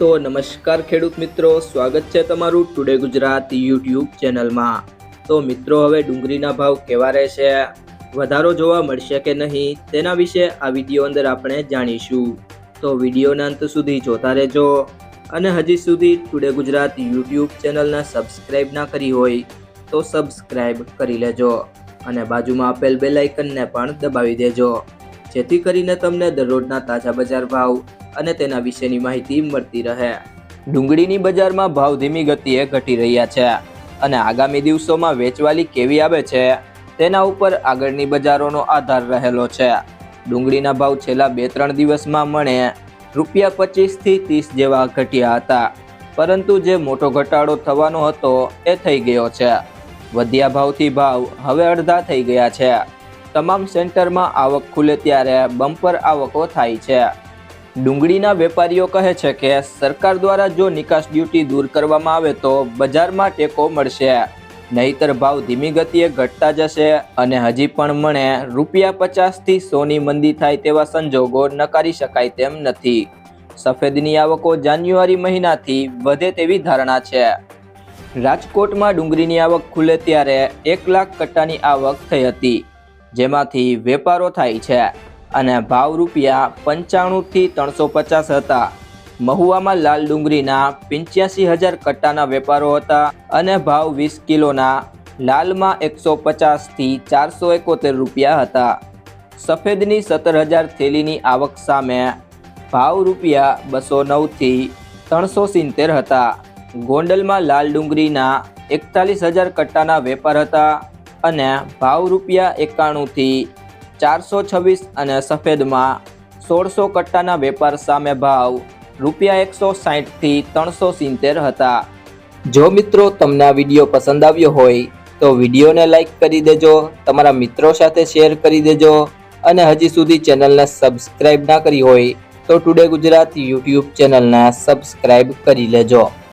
તો નમસ્કાર ખેડૂત મિત્રો, સ્વાગત છે તમારું ટુડે ગુજરાત યુટ્યુબ ચેનલમાં. તો મિત્રો, હવે ડુંગળીના ભાવ કેવા રહેશે? વધારો જોવા મળશે કે નહીં? તેના વિશે આ વીડિયો અંદર આપણે જાણીશું. તો વિડીયોના અંત સુધી જોતા રહેજો. અને હજી સુધી ટુડે ગુજરાત યુટ્યુબ ચેનલને સબસ્ક્રાઈબ ના કરી હોય, તો સબસ્ક્રાઈબ કરી લેજો. અને બાજુમાં આપેલ બેલાઇકનને પણ દબાવી દેજો. જેથી કરીને તમને દરરોજના તાજા બજાર ભાવ અને તેના વિશેની માહિતી મળતી રહે. ડુંગળીની બજારમાં ભાવ ધીમી ગતિએ ઘટી રહ્યા છે અને આગામી દિવસોમાં વેચવાલી કેવી આવે છે તેના ઉપર આગળની બજારોનો આધાર રહેલો છે. ડુંગળીના ભાવ છેલ્લા બે ત્રણ દિવસમાં મણે રૂપિયા પચીસથી ત્રીસ જેવા ઘટ્યા હતા, પરંતુ જે મોટો ઘટાડો થવાનો હતો એ થઈ ગયો છે. વધ્યા ભાવથી ભાવ હવે અડધા થઈ ગયા છે. તમામ સેન્ટરમાં આવક ખુલે ત્યારે બમ્પર આવકો થાય છે. ડુંગળીના વેપારીઓ કહે છે કે સરકાર દ્વારા જો નિકાસ ડ્યુટી દૂર કરવામાં આવે તો બજારમાં ટેકો મળશે. નહીતર ભાવ ધીમી ગતિએ ઘટતા જશે અને હજી પણ મણે રૂપિયા પચાસથી સોની મંદી થાય તેવા સંજોગો નકારી શકાય તેમ નથી. સફેદની આવકો જાન્યુઆરી મહિનાથી વધે તેવી ધારણા છે. રાજકોટમાં ડુંગળીની આવક ખુલે ત્યારે એક લાખ કટ્ટાની આવક થઈ હતી, જેમાંથી વેપારો થાય છે. અને ભાવ રૂપિયા પંચાણુંથી ત્રણસો પચાસ હતા. મહુવામાં લાલ ડુંગળીના પંચ્યાસી હજાર કટ્ટાના વેપારો હતા અને ભાવ વીસ કિલોના લાલમાં એકસો પચાસથી ચારસો એકોતેર રૂપિયા હતા. સફેદની સત્તર હજાર થેલીની આવક સામે ભાવ રૂપિયા બસો નવથી ત્રણસો સિત્તેર હતા. ગોંડલમાં લાલ ડુંગળીના એકતાલીસ હજાર કટ્ટાના વેપાર હતા અને ભાવ રૂપિયા એકાણુંથી ચારસો છવ્વીસ અને સફેદમાં સોળસો કટ્ટાના વેપાર સામે ભાવ. રૂપિયા એકસો સાહીઠથી ત્રણસો સિત્તેર હતા. જો મિત્રો તમને આ વીડિયો પસંદ આવ્યો હોય, તો વિડીયોને લાઇક કરી દેજો, તમારા મિત્રો સાથે શેર કરી દેજો, અને હજી સુધી ચેનલને સબસ્ક્રાઇબ ના કરી હોય, તો ટુડે ગુજરાત યુટ્યુબ ચેનલને સબસ્ક્રાઇબ કરી લેજો.